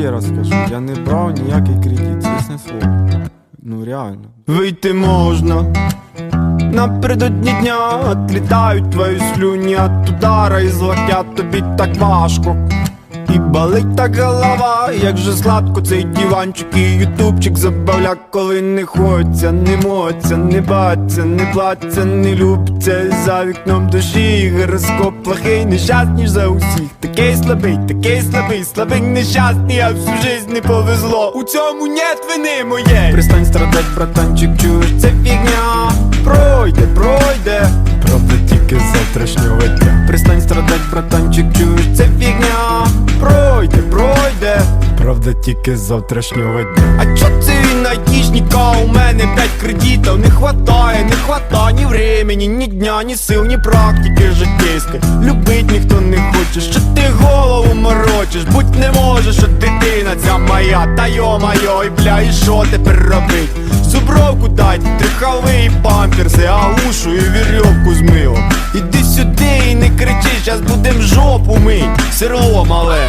ще раз скажу, я не брав ніякий кредит, чесне слово. Ну реально. Вийти можна Напередодні дня Отлітають твої слюні от удара І злотять тобі так важко І болить так голова, як же сладко цей диванчик і ютубчик забавля, коли не хочеться, не моться, не баться, не платься, не любиться За вікном душі гороскоп плохий, нещасний за усіх. Такий слабий, такий слабий, слабий нещасний, а всю жизнь не повезло. У цьому нет вини моєї. Пристань страдать, братанчик, чуєш, це фігня. Пройде, пройде, правда тільки завтрашнього дня. Пристань страдать, братанчик, чуєш, правда тільки з завтрашнього дня. А чо це він айтішніка, у мене п'ять кредитів. Не хватає, не хватає ні времени, ні дня, ні сил, ні практики життєйської Любить ніхто не хоче, що ти голову морочиш. Будь не можеш, що дитина ця моя, та йо-майо, і бля, і що тепер робить? Зубровку дать, триховий памперси, агушу і вірьовку з милом. Іди сюди і не кричи, щас будем жопу мить, серло мале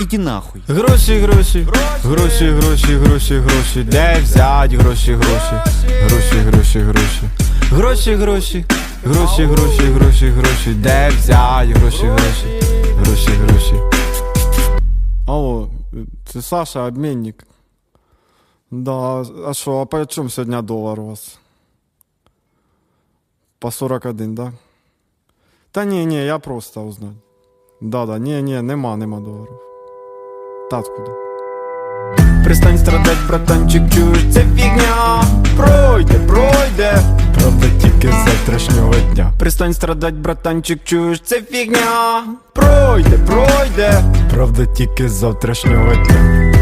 Іди нахуй. Гроші, гроші, гроші, гроші, гроші, гроші. Де взять гроші, гроші, гроші, гроші, гроші. Гроші, гроші, гроші, гроші, гроші, гроші. Де взять гроші, гроші, гроші, гроші. Алло, це Саша, обмінник. Да, а що, а по чому сьогодні долар у вас? По 41, да? Та ні, ні, я просто узнаю. Да, да, ні, ні, нема, нема доларів. Та? Пристань страдать, братанчик, чуєш, це фігня. Пройде, пройде, правда тільки завтрашнього дня. Пристань страдать, братанчик, чуєш, це фігня. Пройде, пройде, правда тільки завтрашнього дня